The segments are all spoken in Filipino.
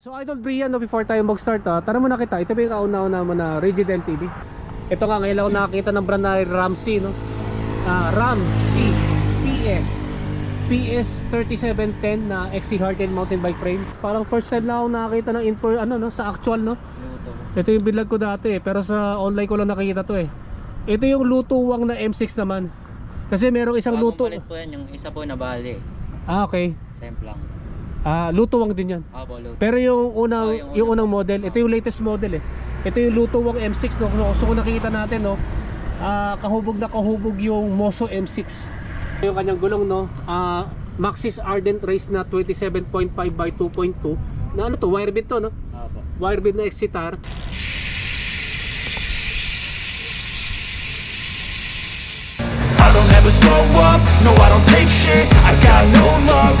So Idol Brian, no, before tayo mag-start, ah, tanong muna kita, ito ba yung kauna-una mo na Rigid MTB? Ito nga, ngayon ako nakakita ng brand na Ramsey, no? Ah, Ram C PS PS 3710 na XC Hardtail mountain bike frame. Parang first time na ako nakakita ng info, ano, no, sa actual, no? Ito yung binlag ko dati, eh, pero sa online ko lang nakikita to eh. Ito yung lutuwang na M6 naman. Kasi merong isang Bagong luto. palit po yan, yung isa po na bali. Ah, okay. Same lang. Ah, lutuwang din yan. Apo, load. Pero yung unang Ah, yung yung, unang- model, ito yung latest model eh. Ito yung Lutuwang M6 no. So, so kung nakikita natin no, ah, kahubog na kahubog yung Moso M6. Yung kanyang gulong no, ah, Maxis Ardent Race na 27.5 by 2.2. Na ano to, wire bit to no? Apo. Wire bit na Exitar. I don't ever slow up, no I don't take shit I got no love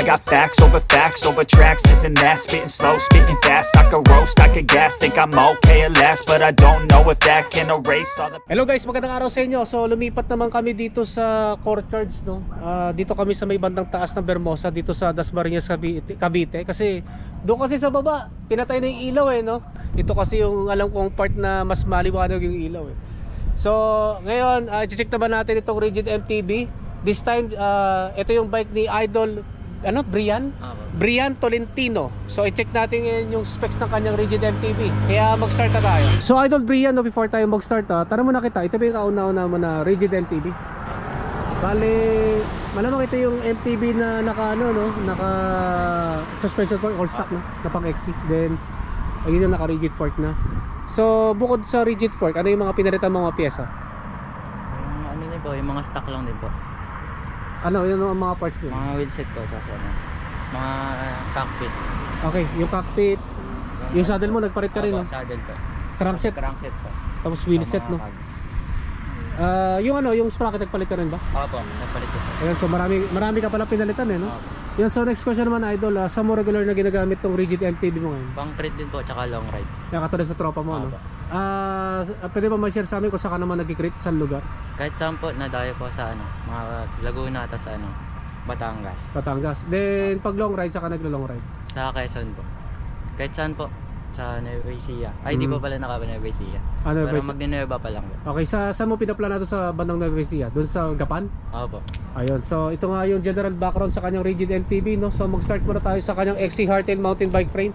I got facts over facts over tracks, this and that Spitting slow, spitting fast, I could roast, I could gas Think I'm okay at last, but I don't know if that can erase all the Hello guys, magandang araw sa inyo. So lumipat naman kami dito sa Courtyards no. Ah, dito kami sa may bandang taas ng Bermosa dito sa Dasmariñas Cavite, Cavite kasi doon kasi sa baba pinatay na yung ilaw eh no. Ito kasi yung alam kong part na mas maliwanag yung ilaw eh. So ngayon, uh, check naman natin itong Rigid MTB. This time ah, ito yung bike ni Idol ano, Brian? Apo. Brian Tolentino. So i-check natin ngayon yung specs ng kanyang Rigid MTB. Kaya mag-start na tayo. So Idol Brian, no, before tayo mag-start, ah, tanong muna kita, ito ba yung kauna-una mo na Rigid MTB? Bale, malamang ito yung MTB na naka ano no, naka suspension fork all stock no, na pang XC. Then ayun yung naka rigid fork na. So bukod sa rigid fork, ano yung mga pinalitan mga pyesa? Yung ano din po, yung mga stock lang din po. Ano yun ang mga parts din? Mga wheelset po, tapos ano. Mga uh, cockpit. Okay, yung cockpit, yung saddle mo nagpalit ka rin no? Apo, saddle po. Crankset, Crankset po. tapos wheelset no. Ah, yung ano, yung sprocket nagpalit ka rin ba? Apo, nagpalit ko po. Ayun, so marami marami ka pala pinalitan eh, no? Apo. Yan, so next question naman idol, ah, sa mo regular na ginagamit tong rigid MTB mo ngayon? Pang crit din po, tsaka long ride. Yung katulad sa tropa mo, no? Apo. Ah, s- ah, pwede ba ma-share sa amin kung saan ka naman nag-crit sa lugar? Kahit saan po, nadayo po sa ano, mga Laguna, tapos ano, Batangas. Batangas. Then pag long ride, saka naglo-long ride. Sa Quezon po. Kahit saan po, sa Nueva Ecija. Ay, di Mm. po pala nakaba Nueva Ecija. Ano Pero ba? mag-Nueva pa lang po. Okay, sa saan mo pinaplanado sa bandang Nueva Ecija? Doon sa Gapan? Opo. Ayun, so ito nga yung general background sa kanyang rigid MTB, no? So mag-start muna tayo sa kanyang XC Hardtail mountain bike frame.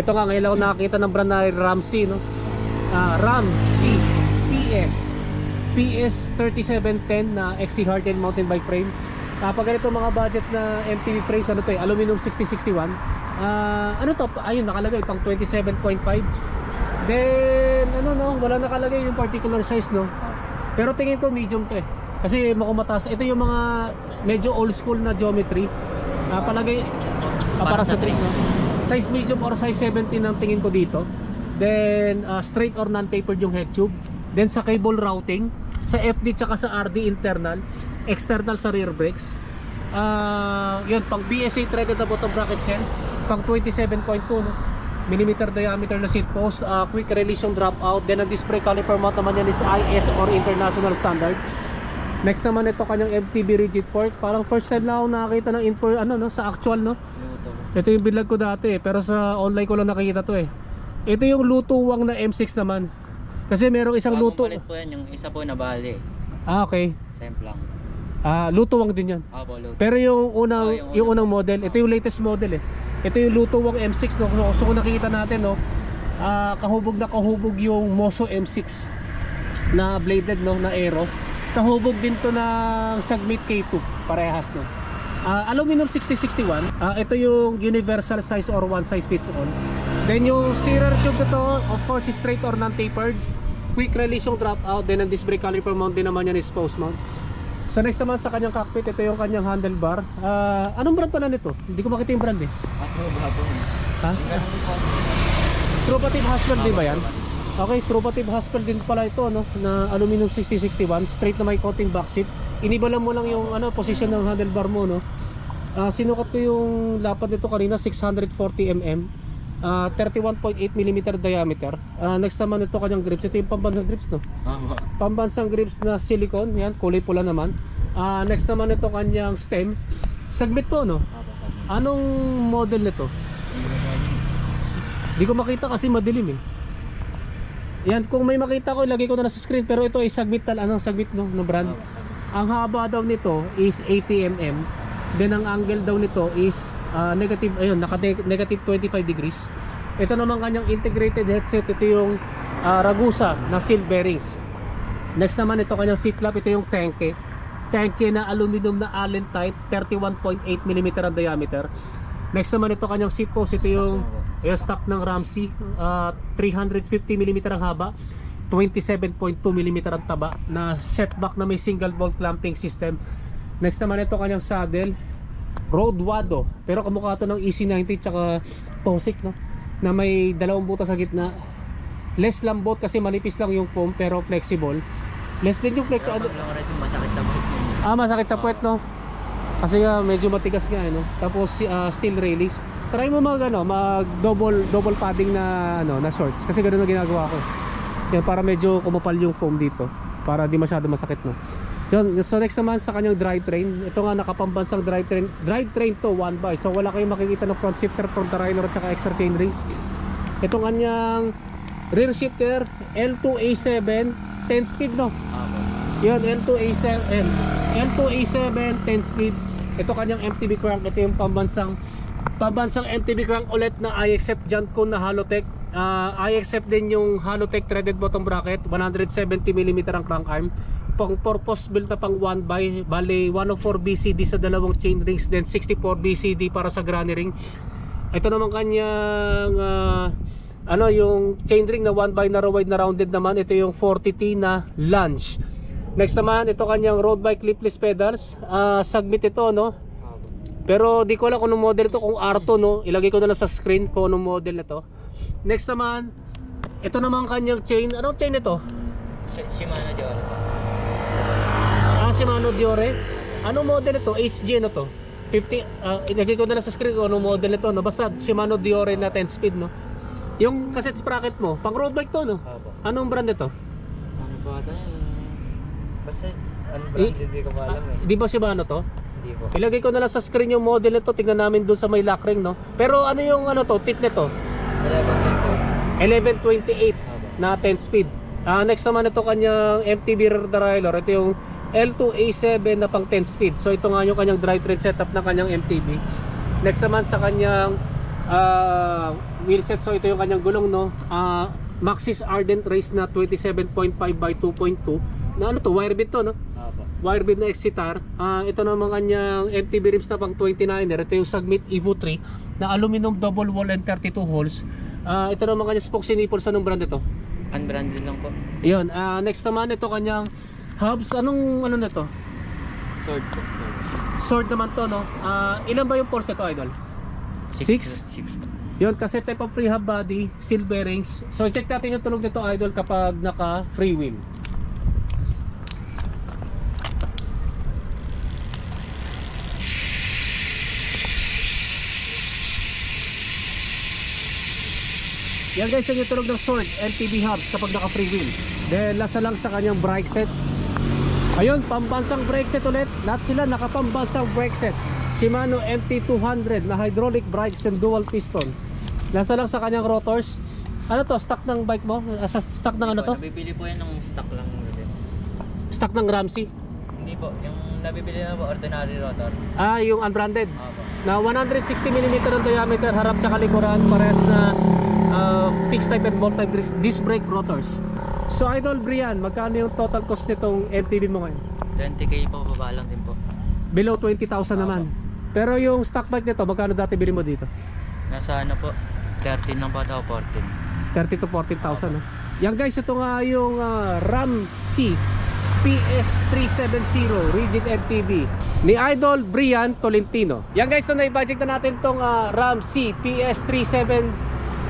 Ito nga, ngayon ako nakakita ng brand na Ramsey, no? Ah, Ram C PS PS 3710 na XC Hardtail mountain bike frame. Kapag ganito mga budget na MTB frames, ano to eh, aluminum 6061. Ah, ano to? Ayun, nakalagay pang 27.5. Then, ano no, wala nakalagay yung particular size, no? Pero tingin ko medium to eh. Kasi mukhang mataas. Ito yung mga medyo old school na geometry. Ah, palagay ah, para, sa trees, no? Size medium or size 17 ang tingin ko dito. Then ah, straight or non-tapered yung head tube. Then sa cable routing, sa FD tsaka sa RD internal, external sa rear brakes. Ah, yun pang BSA threaded na bottom bracket cell, pang 27.2 no. Millimeter diameter na seat post, ah, quick release yung drop out. Then ang brake caliper mount naman yan is IS or international standard. Next naman ito kanyang MTB rigid fork. Parang first time na ako nakakita ng info ano no sa actual no. Luto. Ito yung binlag ko dati eh, pero sa online ko lang nakikita to eh. Ito yung lutuwang na M6 naman. Kasi merong isang Bagong luto. palit po yan, yung isa po na bali. Ah, okay. Same lang. Ah, lutuwang din 'yan. Opo, load. Pero yung unang Oh, yung, yung unang model, ito yung latest model eh. Ito yung lutuwang M6 no. So, so kung nakikita natin no, ah, kahubog na kahubog yung Moso M6 na bladed no na aero. Kahubog din to ng Sagmit K2 parehas no. Ah, aluminum 6061. Ah, ito yung universal size or one size fits all. Then yung steerer tube nito, of course, straight or non-tapered. Quick release yung drop out. Then ang disc brake caliper mount din naman yan is post mount. So next naman sa kanyang cockpit, ito yung kanyang handlebar. Ah, anong brand pala nito? Hindi ko makita yung brand eh. Mababa po. Ha? True Pative Husband din ba yan? Okay, Trupative Haspel din pala ito, no? Na aluminum 6061, straight na may coating back seat. Iniba lang mo lang yung ano, position ng handlebar mo, no? Ah, sinukat ko yung lapad nito kanina, 640 mm. Ah, 31.8 mm diameter. Ah, next naman ito kanyang grips. Ito yung pambansang grips, no? Pambansang grips na silicone, yan, kulay pula naman. Ah, next naman ito kanyang stem. Sagmit to, no? Anong model nito? Di ko makita kasi madilim eh. Yan, kung may makita ko, ilagay ko na sa screen. Pero ito ay sagmit tal, anong sagmit no, no brand? Ang haba daw nito is 80 mm. Then ang angle daw nito is ah, negative, ayun, naka negative 25 degrees. Ito naman kanyang integrated headset. Ito yung ah, Ragusa na seal bearings. Next naman ito kanyang seat flap. Ito yung tanke. Tanke na aluminum na Allen type. 31.8 mm ang diameter. Next naman ito kanyang seat post. Ito yung stock ng Ramsey. ah, 350 mm ang haba. 27.2 mm ang taba na setback na may single bolt clamping system. Next naman ito kanyang saddle. Road Wado. Pero kamukha ito ng EC90 tsaka Posic no? Na may dalawang butas sa gitna. Less lambot kasi manipis lang yung foam pero flexible. Less din yung flex. Pero Ano, yung masakit sa mo. ah, masakit sa puwet no? Kasi nga medyo matigas nga eh, no? Tapos ah, steel railings. Try mo mag ano, mag double double padding na ano, na shorts kasi ganoon na ginagawa ko. Yan para medyo kumapal yung foam dito para di masyado masakit no. Yun, so next naman sa kanyang drivetrain. Ito nga nakapambansang drivetrain. Drivetrain to one by. So wala kayong makikita ng front shifter, front derailleur at saka extra chain rings. Ito kanyang rear shifter L2A7 10 speed no. Yun, L2A7 L2A7 10 speed Ito kanyang MTB crank Ito yung pambansang Pambansang MTB crank ulit na iXF Jancon na Halotech. Uh, iXF din yung Halotech threaded bottom bracket 170mm ang crank arm. Pang purpose built na pang 1 by bale 104 BCD sa dalawang chain rings then 64 BCD para sa granny ring. Ito naman kanyang ah, ano yung chain ring na 1 by narrow wide na rounded naman. Ito yung 40T na lunge next naman ito kanyang road bike clipless pedals. Ah, sagmit ito no? Pero di ko alam kung anong model ito kung R2 no? Ilagay ko na lang sa screen kung anong model na to next naman ito naman kanyang chain. Anong chain ito Sh- Shimano Dior. ah Shimano Diore. Anong model ito HG ano to? 50 ah, ilagay ko na lang sa screen kung anong model ito no? Basta Shimano Diore na 10 speed no? Yung cassette sprocket mo pang road bike to no? Anong brand ito Ano ba ito? Basta, ano ba? Eh, Hindi ko alam eh. di ba Shimano to Hindi po. ilagay ko na lang sa screen yung model nito tingnan namin doon sa may lock ring no pero ano yung ano to tip nito Wala ba ito? 1128 Opo. na 10 speed. Ah, next naman ito kanyang MTB rear derailleur. Ito yung L2A7 na pang 10 speed. So ito nga yung kanyang drivetrain setup ng kanyang MTB. Next naman sa kanyang ah, wheelset. So ito yung kanyang gulong no. Ah, Maxxis Ardent Race na 27.5 by 2.2. Na ano to? Wire bit to no? Opo. Wirebid na Exitar. Ah, ito naman kanyang MTB rims na pang 29er. Ito yung Sagmit Evo 3 na aluminum double wall and 32 holes. Ah, ito naman kanyang spokes and nipples. Anong brand ito? Unbranded lang po. Yun. ah, next naman ito kanyang hubs. Anong ano na to? Sword po. Sword. Sword naman to no. Ah, ilan ba yung force nito idol? Six? Six po. Yun kasi type of free hub body, seal bearings. So check natin yung tunog nito idol kapag naka free wheel. Yan guys, yung tunog ng Sword MTB hubs kapag naka free wheel. Then lasa lang sa kanyang brake set. Ayun, pambansang brake set ulit. Lahat sila nakapambansang brake set. Shimano MT200 na hydraulic brakes and dual piston. Nasa lang sa kanyang rotors. Ano to? Stock ng bike mo? Ah, Sa stock ng ano to? Nabibili po yan ng stock lang. Stock ng Ramsey. Hindi po. Yung nabibili na po, ordinary rotor. Ah, yung unbranded. Opo. Na 160mm ang diameter, harap tsaka likuran, parehas na ah, fixed type and bolt type disc, brake rotors. So Idol Brian, magkano yung total cost nitong MTB mo ngayon? 20k po, baba lang din po. Below 20,000 naman. Pero yung stock bike nito, magkano dati bili mo dito? Nasa ano po, 13 lang po ito, 14. 30 to 14,000 no? Yan guys, ito nga yung ah, Ram C PS370 Rigid MTB ni Idol Brian Tolentino. Yan guys, na i-budget na natin tong ah, Ram C PS37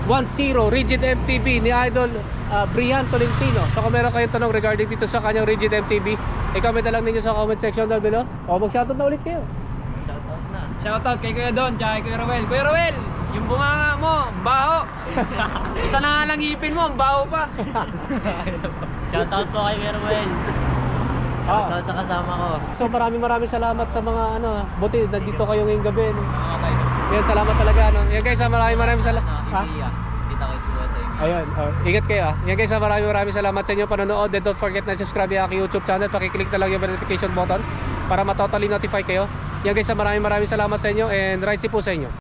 10 Rigid MTB ni Idol uh, Brian Tolentino. So kung meron kayong tanong regarding dito sa kanyang Rigid MTB, i-comment na lang ninyo sa comment section down below. O mag-shoutout na ulit kayo. Shoutout na. Shoutout kay Kuya Don, tsaka kay Kuya Rowel. Kuya Rowel, yung bunganga mo, baho. Isa na nga lang ngipin mo, ang baho pa. Shoutout po kay Merwell. Ah. Shoutout sa kasama ko. So maraming maraming salamat sa mga ano, buti nandito kayo ngayong gabi. No? Tayo. Yan, salamat talaga. No? Yan guys, ah, maraming maraming salamat. Ano, India. Kita yung sa inyo. Ayun, oh, ingat kayo ah. Yan guys, ah, maraming maraming salamat sa inyo panonood and don't forget na subscribe yung aking YouTube channel. Pakiclick na lang yung notification button para matotally notify kayo. Yan guys, ah, maraming maraming salamat sa inyo and right po sa inyo.